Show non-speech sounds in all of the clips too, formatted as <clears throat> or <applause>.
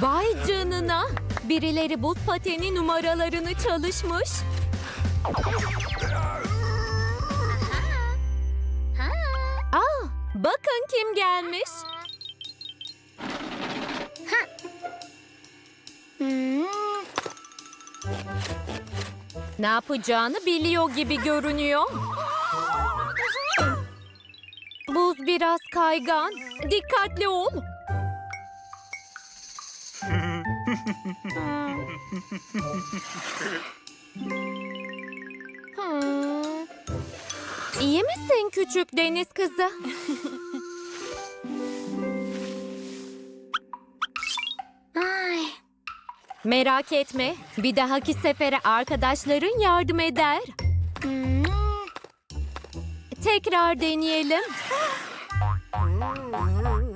Vay canına. Birileri buz pateni numaralarını çalışmış. Aa, bakın kim gelmiş. Ne yapacağını biliyor gibi görünüyor. Buz biraz kaygan. Dikkatli ol. Hmm. İyi misin küçük deniz kızı? Ay. Merak etme. Bir dahaki sefere arkadaşların yardım eder. Hmm. Tekrar deneyelim.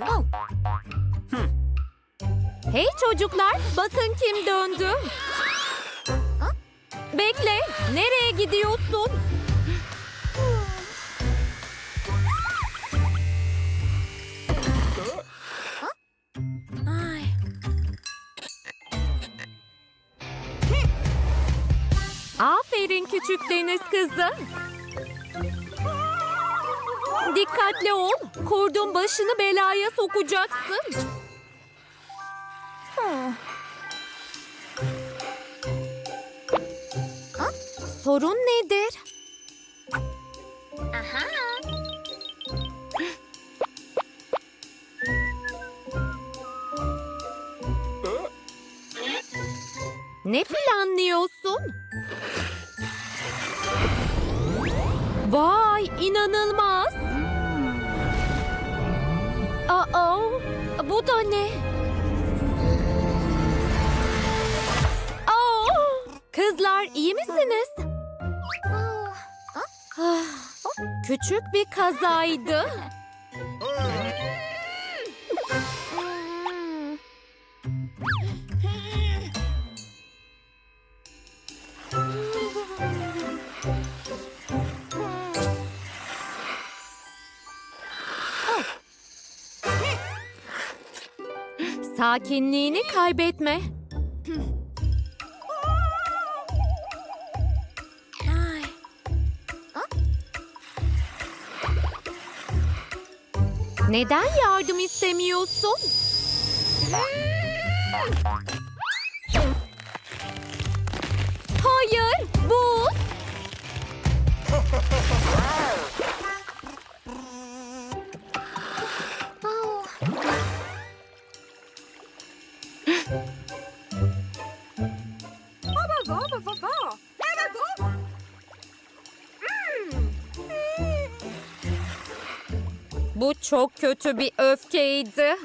Oh. Hey çocuklar, bakın kim döndü. Bekle, nereye gidiyorsun? Aferin küçük deniz kızı. Dikkatli ol, kurdun başını belaya sokacaksın. Sorun nedir? Aha. Ne planlıyorsun? Vay inanılmaz. Bu da ne? Aa, kızlar iyi misiniz? Oh. Ah, Küçük bir kazaydı. Sakinliğini kaybetme. Ay. Neden yardım istemiyorsun? Hayır, buz. Bu çok kötü bir öfkeydi.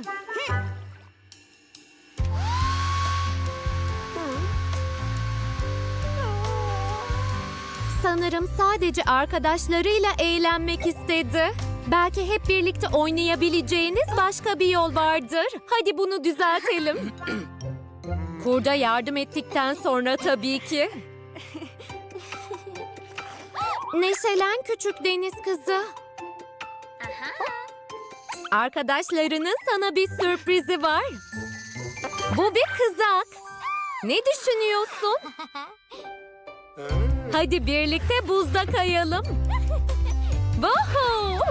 Sanırım sadece arkadaşlarıyla eğlenmek istedi. Belki hep birlikte oynayabileceğiniz başka bir yol vardır. Hadi bunu düzeltelim. <clears throat> Kurda yardım ettikten sonra tabii ki. Neşelen küçük deniz kızı. Arkadaşlarının sana bir sürprizi var. Bu bir kızak. Ne düşünüyorsun? <laughs> Hadi birlikte buzda kayalım. Buhu!